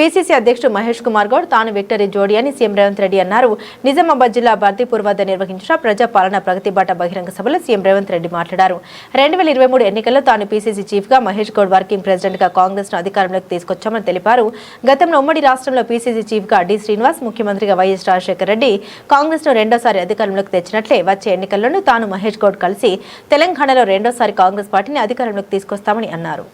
PCC అధ్యక్షుడు మహేష్ కుమార్ గౌడ్ తాను victory జోడి అని సీఎం రేవంత్ రెడ్డి అన్నారు. నిజామాబాద్ జిల్లా బర్దీపూర్ వద్ద నిర్వహించిన ప్రజాపాలన ప్రగతి బాట బహిరంగ సభలో సీఎం రేవంత్ రెడ్డి మాట్లాడారు. రెండు వేల ఇరవై మూడు ఎన్నికల్లో తాను పీసీసీ చీఫ్గా మహేష్ గౌడ్ వర్కింగ్ ప్రెసిడెంట్గా కాంగ్రెస్ను అధికారంలోకి తీసుకొచ్చామని తెలిపారు. గతంలో ఉమ్మడి రాష్ట్రంలో పీసీసీ చీఫ్గా డి శ్రీనివాస్ ముఖ్యమంత్రిగా వైఎస్ రాజశేఖర రెడ్డి కాంగ్రెస్ను రెండోసారి అధికారంలోకి తెచ్చినట్లే వచ్చే ఎన్నికల్లోనూ తాను మహేష్ గౌడ్ కలిసి తెలంగాణలో రెండోసారి కాంగ్రెస్ పార్టీని అధికారంలోకి తీసుకొస్తామని అన్నారు.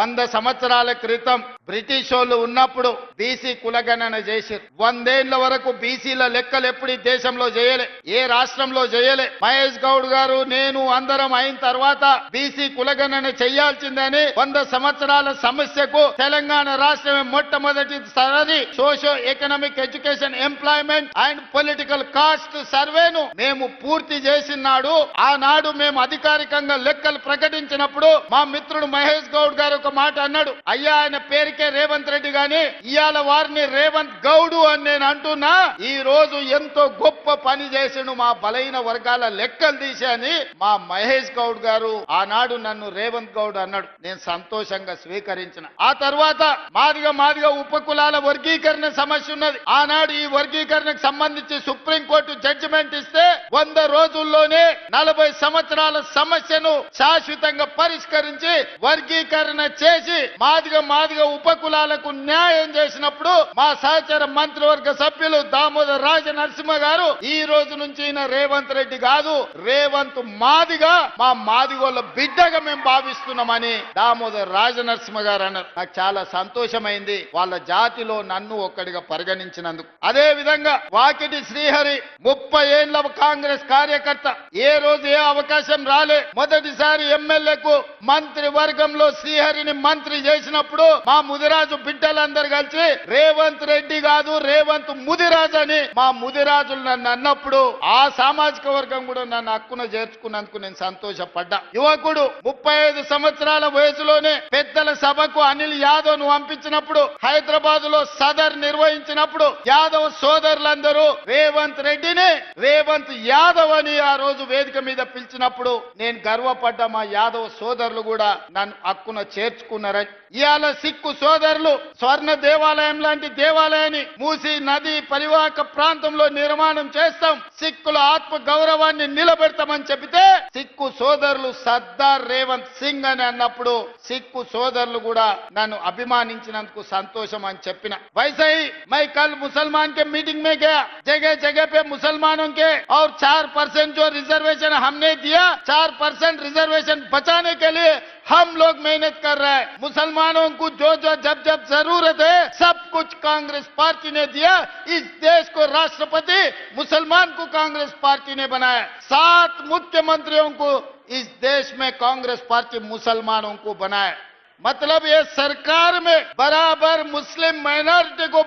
వంద సంవత్సరాల క్రితం బ్రిటిష్ వాళ్ళు ఉన్నప్పుడు బీసీ కులగణన చేశారు వందేళ్ళ వరకు బీసీల లెక్కలు ఎప్పుడు ఈ దేశంలో చేయలే ఏ రాష్ట్రంలో చేయలే. మహేష్ గౌడ్ గారు నేను అందరం అయిన తర్వాత బీసీ కులగణన చేయాల్సిందని వంద సంవత్సరాల సమస్యకు తెలంగాణ రాష్ట్రమే మొట్టమొదటిసారి socio economic education employment and political caste సర్వేను మేము పూర్తి చేసినాడు. ఆనాడు మేము అధికారికంగా లెక్కలు ప్రకటించినప్పుడు మా మిత్రుడు మహేష్ గౌడ్ గారు ఒక మాట అన్నాడు. అయ్యా ఆయన పేరు పేరుకే రేవంత్ రెడ్డి గాని ఇవాళ వారిని రేవంత్ గౌడు అని నేను అంటున్నా ఈ రోజు ఎంతో గొప్ప పని చేసిండు మా బలైన వర్గాల లెక్కలు తీసి అని మా మహేష్ గౌడ్ గారు. ఆనాడు నన్ను రేవంత్ గౌడ్ అన్నాడు. నేను సంతోషంగా స్వీకరించిన. ఆ తర్వాత మాదిగా మాదిగా ఉపకులాల వర్గీకరణ సమస్య ఉన్నది. ఆనాడు ఈ వర్గీకరణకు సంబంధించి సుప్రీంకోర్టు జడ్జిమెంట్ ఇస్తే వంద రోజుల్లోనే నలభై సంవత్సరాల సమస్యను శాశ్వతంగా పరిష్కరించి వర్గీకరణ చేసి మాదిగా మాదిగా ఉపకులాలకు న్యాయం చేసినప్పుడు మా సహచర మంత్రివర్గ సభ్యులు దామోదర్ రాజ నరసింహ గారు ఈ రోజు నుంచి ఈయన రేవంత్ రెడ్డి కాదు రేవంత్ మాదిగా మా మాదిగోళ్ళ బిడ్డగా మేము భావిస్తున్నామని దామోదర్ రాజ నరసింహ గారు అన్నారు. నాకు చాలా సంతోషమైంది. వాళ్ళ జాతిలో నన్ను ఒక్కడిగా పరిగణించినందుకు. అదే విధంగా వాకిటి శ్రీహరి ముప్పై ఏండ్ల కాంగ్రెస్ కార్యకర్త ఏ రోజు ఏ అవకాశం రాలే మొదటిసారి ఎమ్మెల్యేకు మంత్రి వర్గంలో శ్రీహరిని మంత్రి చేసినప్పుడు మా ముదిరాజు బిడ్డలందరూ కలిసి రేవంత్ రెడ్డి కాదు రేవంత్ ముదిరాజు అని మా ముదిరాజులు నన్ను అన్నప్పుడు ఆ సామాజిక వర్గం కూడా నన్ను హక్కున చేర్చుకున్నందుకు నేను సంతోషపడ్డా. యువకుడు ముప్పై ఐదు సంవత్సరాల వయసులోనే పెద్దల సభకు అనిల్ యాదవ్ను పంపించినప్పుడు హైదరాబాద్లో సదర్ నిర్వహించినప్పుడు యాదవ్ సోదరులందరూ రేవంత్ రెడ్డిని రేవంత్ యాదవ్ అని ఆ రోజు వేదిక మీద పిలిచినప్పుడు నేను గర్వపడ్డ మా యాదవ్ సోదరులు కూడా నన్ను హక్కున చేర్చుకున్నారని. ఇవాళ సిక్కు సోదరులు స్వర్ణ దేవాలయం లాంటి దేవాలయాన్ని మూసి నది పరివాహక ప్రాంతంలో నిర్మాణం చేస్తాం సిక్కుల ఆత్మ గౌరవాన్ని నిలబెడతామని చెబితే సిక్కు సోదరులు సర్దార్ రేవంత్ సింగ్ అని అన్నప్పుడు సిక్కు సోదరులు కూడా నన్ను అభిమానించినందుకు సంతోషం అని చెప్పిన वैसे ही मैं कल मुसलमान के मीटिंग में गया जगह जगह पे मुसलमानों के और चार परसेंट जो रिजर्वेशन हमने दिया चार परसेंट रिजर्वेशन बचाने के लिए हम लोग मेहनत कर रहे हैं। मुसलमानों को जो जो जब जब ज़रूरत है, सब कुछ कांग्रेस पार्टी ने दिया। इस देश को राष्ट्रपति मुसलमान को कांग्रेस पार्टी ने बनाया। सात मुख्यमंत्रियों को इस देश में कांग्रेस पार्टी मुसलमानों को बनाया। मतलब ये सरकार में बराबर मुस्लिम माइनॉरिटी को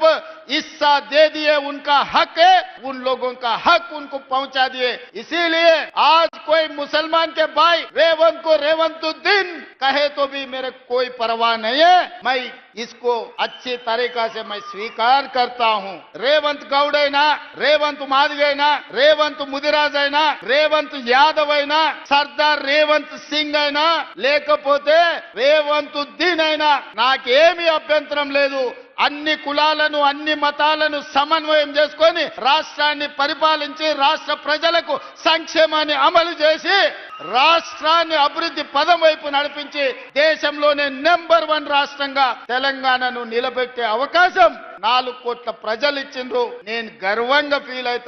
हिस्सा दे दिए, उनका हक है, उन लोगों का हक उनको पहुँचा दिए। इसीलिए आज कोई मुसलमान के भाई, रेवंत को रेवंतुद्दीन कहे तो भी मेरे कोई परवाह नहीं है। मैं इसको अच्छी तरीका से मैं स्वीकार करता हूँ। रेवंत गौड़ है ना, रेवंत माधव है ना, रेवंत मुदिराज है ना, रेवंत यादव है ना, सरदार रेवंत सिंह है ना लेकिन रेवंत ఉద్దీన్ అయినా నాకేమీ అభ్యంతరం లేదు. అన్ని కులాలను అన్ని మతాలను సమన్వయం చేసుకొని రాష్ట్రాన్ని పరిపాలించి రాష్ట్ర ప్రజలకు సంక్షేమాన్ని అమలు చేసి రాష్ట్రాన్ని అభివృద్ధి పదం వైపు నడిపించి దేశంలోనే నెంబర్ వన్ రాష్ట్రంగా తెలంగాణను నిలబెట్టే అవకాశం నాలుగు కోట్ల ప్రజలు ఇచ్చిండ్రు. నేను గర్వంగా ఫీల్ అవుతాను